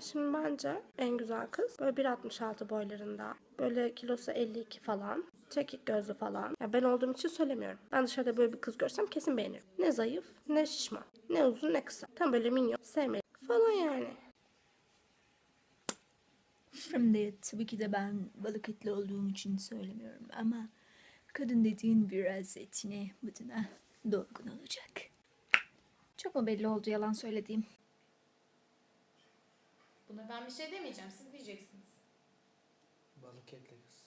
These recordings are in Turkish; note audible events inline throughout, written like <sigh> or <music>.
Şimdi bence en güzel kız böyle 1.66 boylarında. Böyle kilosu 52 falan. Çekik gözlü falan. Ya ben olduğum için söylemiyorum. Ben dışarıda böyle bir kız görsem kesin beğenirim. Ne zayıf, ne şişman. Ne uzun, ne kısa. Tam böyle minyon, sevmelik falan yani. Şimdi tabii ki de ben balık etli olduğum için söylemiyorum ama kadın dediğin biraz etine buduna dolgun olacak. Çok mu belli oldu yalan söylediğim? Buna ben bir şey demeyeceğim. Siz diyeceksiniz. Balık etli <laughs> kız.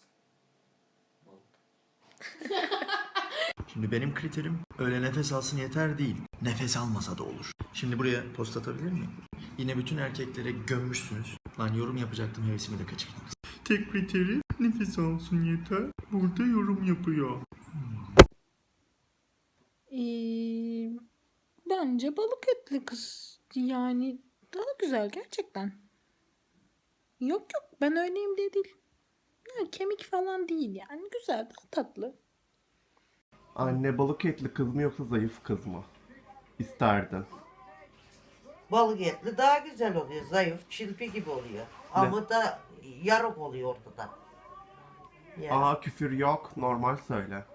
Şimdi benim kriterim öyle nefes alsın yeter değil. Nefes almasa da olur. Şimdi buraya post atabilir miyim? Yine bütün erkeklere gömmüşsünüz. Lan yorum yapacaktım hevesimi de kaçırdınız. Tek kriteri nefes alsın yeter. Burada yorum yapıyor. Ee, bence balık etli kız. Yani daha güzel gerçekten. Yok yok ben öyleyim diye değil. Yani kemik falan değil yani güzel daha tatlı. Anne balık etli kız mı yoksa zayıf kız mı? İsterdin. Balık etli daha güzel oluyor. Zayıf, çilpi gibi oluyor. Ama da yarık oluyor ortada. Yani. Aa küfür yok normal söyle.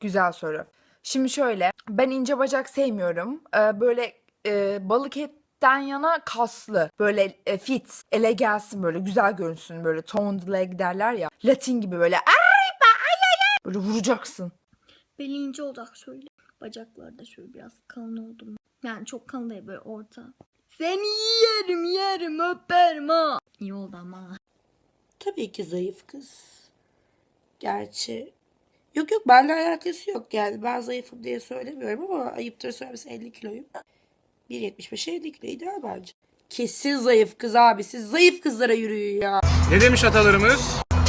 Güzel soru. Şimdi şöyle, ben ince bacak sevmiyorum. Ee, böyle e, balık etten yana kaslı, böyle e, fit, ele gelsin böyle güzel görünsün böyle toned leg derler ya. Latin gibi böyle böyle vuracaksın. Beli ince olacak şöyle. Bacaklarda şöyle biraz kalın oldum. Yani çok kalın değil böyle orta. Seni yerim yerim öperim ha. İyi oldu ama. Tabii ki zayıf kız. Gerçi yok yok benimle alakası yok yani. Ben zayıfım diye söylemiyorum ama ayıptır söylemesi 50 kiloyum. 1.75'e 50 kilo ideal bence. Kesin zayıf kız abi. Siz zayıf kızlara yürüyün ya. Ne demiş atalarımız?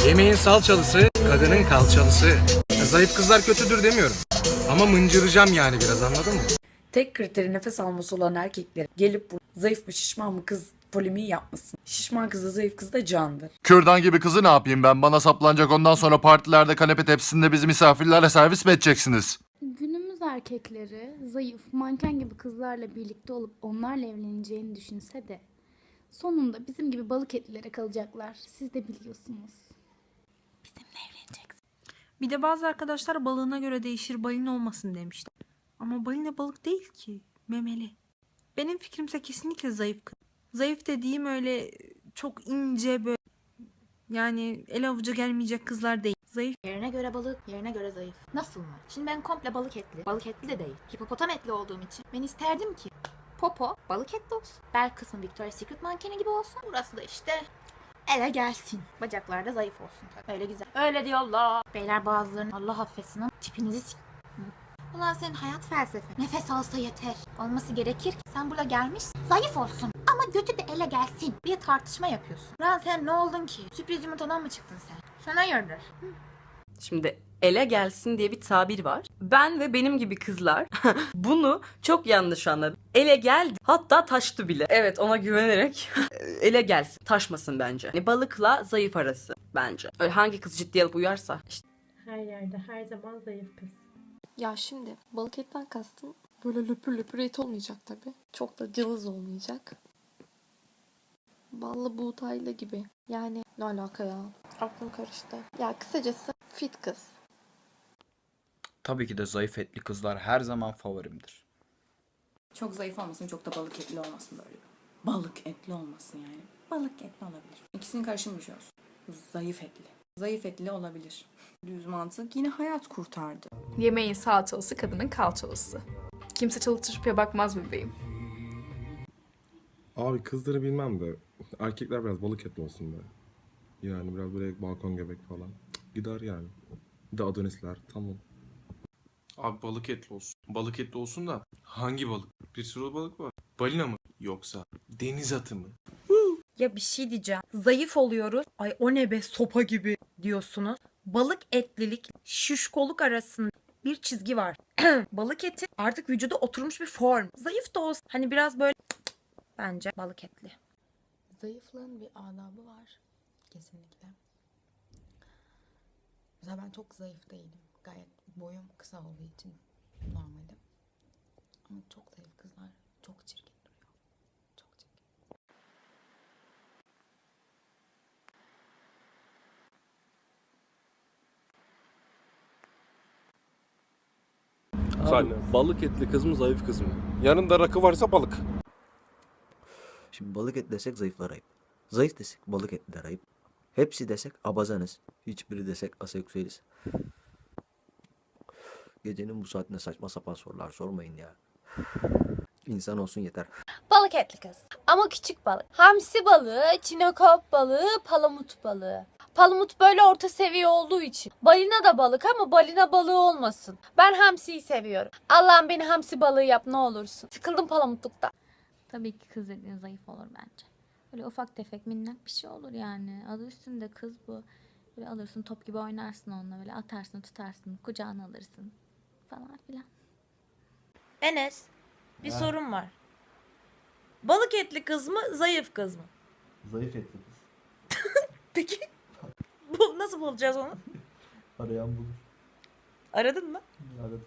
Yemeğin salçalısı, kadının kalçalısı. Zayıf kızlar kötüdür demiyorum. Ama mıncıracağım yani biraz anladın mı? Tek kriteri nefes alması olan erkekler gelip bu zayıf mı şişman mı kız polemiği yapmasın. Şişman kız da zayıf kız da candır. Kürdan gibi kızı ne yapayım ben? Bana saplanacak ondan sonra partilerde kanepe tepsisinde bizi misafirlerle servis mi edeceksiniz? Erkekleri zayıf, manken gibi kızlarla birlikte olup onlarla evleneceğini düşünse de sonunda bizim gibi balık etlilere kalacaklar. Siz de biliyorsunuz. Bizimle evleneceksin. Bir de bazı arkadaşlar balığına göre değişir balina olmasın demişler. Ama balina balık değil ki. Memeli. Benim fikrimse kesinlikle zayıf kız. Zayıf dediğim öyle çok ince böyle yani el avuca gelmeyecek kızlar değil. Zayıf Yerine göre balık, yerine göre zayıf. Nasıl mı? Şimdi ben komple balık etli, balık etli de değil. Hipopotam etli olduğum için ben isterdim ki popo balık etli olsun. Bel kısmı Victoria's Secret mankeni gibi olsun. Burası da işte ele gelsin. Bacaklar da zayıf olsun tabii. Öyle güzel. Öyle diyorlar. Beyler bazılarının Allah affetsin tipinizi Ulan senin hayat felsefe. Nefes alsa yeter. Olması gerekir ki sen burada gelmiş zayıf olsun. Ama götü de ele gelsin diye tartışma yapıyorsun. Lan sen ne oldun ki? Sürpriz yumurtadan mı çıktın sen? Sana yardır. Şimdi ele gelsin diye bir tabir var. Ben ve benim gibi kızlar <laughs> bunu çok yanlış anladı. Ele geldi hatta taştı bile. Evet ona güvenerek <laughs> ele gelsin. Taşmasın bence. Yani balıkla zayıf arası bence. Öyle hangi kız ciddiye alıp uyarsa işte her yerde her zaman zayıf kız. Ya şimdi balık etten kastım böyle löpür löpür et olmayacak tabi. Çok da cılız olmayacak. Ballı buğdaylı gibi. Yani ne alaka ya? Aklım karıştı. Ya kısacası fit kız. Tabii ki de zayıf etli kızlar her zaman favorimdir. Çok zayıf olmasın, çok da balık etli olmasın böyle. Balık etli olmasın yani. Balık etli olabilir. İkisinin karışımı bir şey olsun. Zayıf etli. Zayıf etli olabilir. Düz mantık yine hayat kurtardı. Yemeğin salçalısı, kadının kalçalısı. Kimse çalı çırpıya bakmaz bebeğim. Abi kızları bilmem de erkekler biraz balık etli olsun be. Yani biraz böyle balkon göbek falan. Cık, Gider yani. Bir de adonisler tamam. Abi balık etli olsun. Balık etli olsun da hangi balık? Bir sürü balık var. Balina mı? Yoksa deniz atı mı? Ya bir şey diyeceğim. Zayıf oluyoruz. Ay o ne be sopa gibi diyorsunuz. Balık etlilik, şişkoluk arasında bir çizgi var. <clears throat> balık eti artık vücuda oturmuş bir form. Zayıf da olsa hani biraz böyle <clears throat> bence balık etli. Zayıflığın bir adabı var kesinlikle. Mesela ben çok zayıf değilim. Gayet boyum kısa olduğu için normalim. Ama çok zayıf kızlar çok çirkin duruyor. Çok çirkin. Abi, balık etli kız mı zayıf kız mı? Yanında rakı varsa balık. Şimdi balık et desek zayıflar ayıp. Zayıf desek balık etliler ayıp. Hepsi desek abazanız. Hiçbiri desek aseksüeliz. Gecenin bu saatinde saçma sapan sorular sormayın ya. İnsan olsun yeter. Balık etli kız. Ama küçük balık. Hamsi balığı, çinekop balığı, palamut balığı. Palamut böyle orta seviye olduğu için. Balina da balık ama balina balığı olmasın. Ben hamsiyi seviyorum. Allah'ım beni hamsi balığı yap ne olursun. Sıkıldım palamutlukta. Tabii ki kız dediğin zayıf olur bence. Böyle ufak tefek minnak bir şey olur yani. Adı üstünde kız bu. Böyle alırsın top gibi oynarsın onunla böyle atarsın tutarsın kucağına alırsın falan filan. Enes bir Ha. sorun var. Balık etli kız mı zayıf kız mı? Zayıf etli kız. <laughs> Peki bu nasıl bulacağız onu? <laughs> Arayan bulur. Aradın mı? Aradım.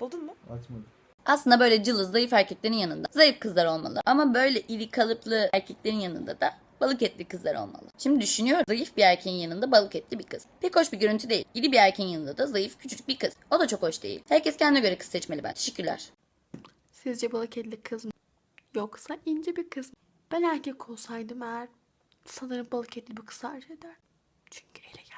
Buldun mu? Açmadım. Aslında böyle cılız zayıf erkeklerin yanında zayıf kızlar olmalı. Ama böyle iri kalıplı erkeklerin yanında da balık etli kızlar olmalı. Şimdi düşünüyorum zayıf bir erkeğin yanında balık etli bir kız. Pek hoş bir görüntü değil. İri bir erkeğin yanında da zayıf küçücük bir kız. O da çok hoş değil. Herkes kendine göre kız seçmeli ben. Teşekkürler. Sizce balık etli kız mı? Yoksa ince bir kız mı? Ben erkek olsaydım eğer sanırım balık etli bir kız tercih ederdim. Çünkü ele mi?